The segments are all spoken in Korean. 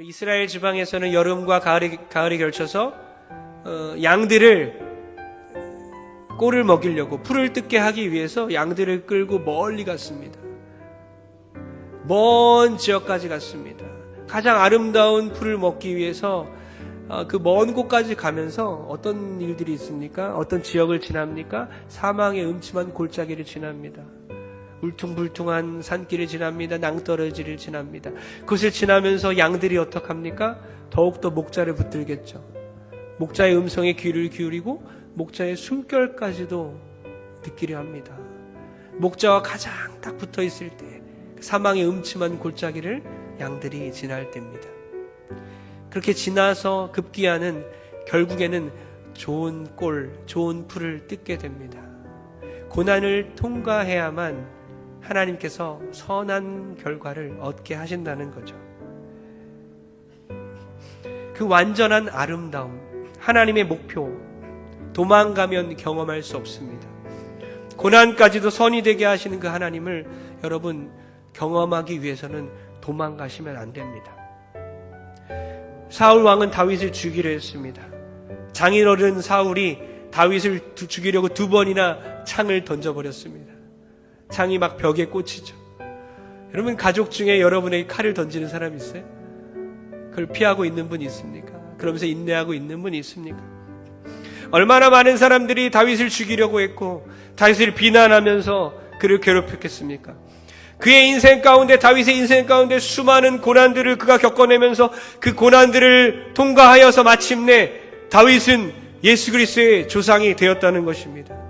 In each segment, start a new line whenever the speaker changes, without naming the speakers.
이스라엘 지방에서는 여름과 가을이, 가을이 걸쳐서 어, 양들을 꼴을 먹이려고 풀을 뜯게 하기 위해서 양들을 끌고 멀리 갔습니다. 먼 지역까지 갔습니다. 가장 아름다운 풀을 먹기 위해서 어, 그먼 곳까지 가면서 어떤 일들이 있습니까? 어떤 지역을 지납니까? 사망의 음침한 골짜기를 지납니다. 울퉁불퉁한 산길을 지납니다. 낭떠러지를 지납니다. 그것을 지나면서 양들이 어떡합니까? 더욱더 목자를 붙들겠죠. 목자의 음성에 귀를 기울이고 목자의 숨결까지도 듣기려 합니다. 목자와 가장 딱 붙어 있을 때 사망의 음침한 골짜기를 양들이 지날 때입니다. 그렇게 지나서 급기야는 결국에는 좋은 꼴, 좋은 풀을 뜯게 됩니다. 고난을 통과해야만 하나님께서 선한 결과를 얻게 하신다는 거죠. 그 완전한 아름다움, 하나님의 목표, 도망가면 경험할 수 없습니다. 고난까지도 선이 되게 하시는 그 하나님을 여러분 경험하기 위해서는 도망가시면 안 됩니다. 사울 왕은 다윗을 죽이려 했습니다. 장인어른 사울이 다윗을 두- 죽이려고 두 번이나 창을 던져버렸습니다. 창이 막 벽에 꽂히죠. 여러분 가족 중에 여러분에게 칼을 던지는 사람 있어요? 그걸 피하고 있는 분 있습니까? 그러면서 인내하고 있는 분 있습니까? 얼마나 많은 사람들이 다윗을 죽이려고 했고 다윗을 비난하면서 그를 괴롭혔겠습니까? 그의 인생 가운데 다윗의 인생 가운데 수많은 고난들을 그가 겪어내면서 그 고난들을 통과하여서 마침내 다윗은 예수 그리스도의 조상이 되었다는 것입니다.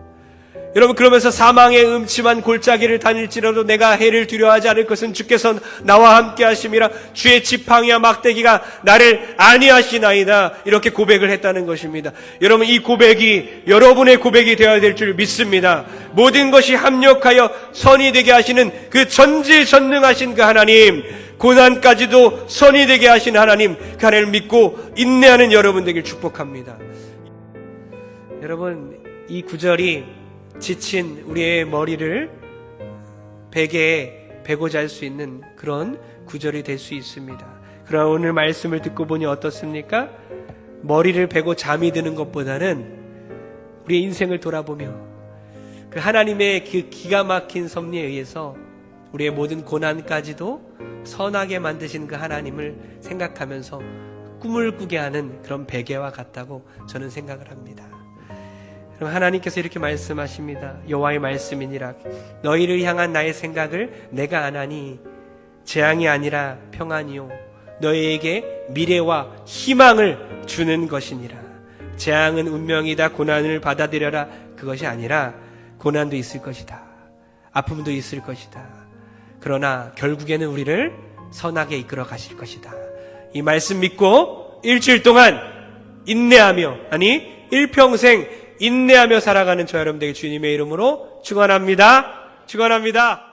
여러분 그러면서 사망의 음침한 골짜기를 다닐지라도 내가 해를 두려워하지 않을 것은 주께서 나와 함께 하심이라 주의 지팡이와 막대기가 나를 안위하시나이다 이렇게 고백을 했다는 것입니다. 여러분 이 고백이 여러분의 고백이 되어야 될 줄 믿습니다. 모든 것이 합력하여 선이 되게 하시는 그 전지전능하신 그 하나님 고난까지도 선이 되게 하신 하나님 그 하나님을 믿고 인내하는 여러분 되길 축복합니다. 여러분 이 구절이 지친 우리의 머리를 베개에 베고 잘 수 있는 그런 구절이 될 수 있습니다. 그러나 오늘 말씀을 듣고 보니 어떻습니까? 머리를 베고 잠이 드는 것보다는 우리의 인생을 돌아보며 그 하나님의 그 기가 막힌 섭리에 의해서 우리의 모든 고난까지도 선하게 만드신 그 하나님을 생각하면서 꿈을 꾸게 하는 그런 베개와 같다고 저는 생각을 합니다. 그럼 하나님께서 이렇게 말씀하십니다. 여호와의 말씀이니라 너희를 향한 나의 생각을 내가 안하니 재앙이 아니라 평안이요 너희에게 미래와 희망을 주는 것이니라. 재앙은 운명이다 고난을 받아들여라 그것이 아니라 고난도 있을 것이다. 아픔도 있을 것이다. 그러나 결국에는 우리를 선하게 이끌어 가실 것이다. 이 말씀 믿고 일주일 동안 인내하며 아니 일평생 인내하며 살아가는 저 여러분들에게 주님의 이름으로 축원합니다. 축원합니다.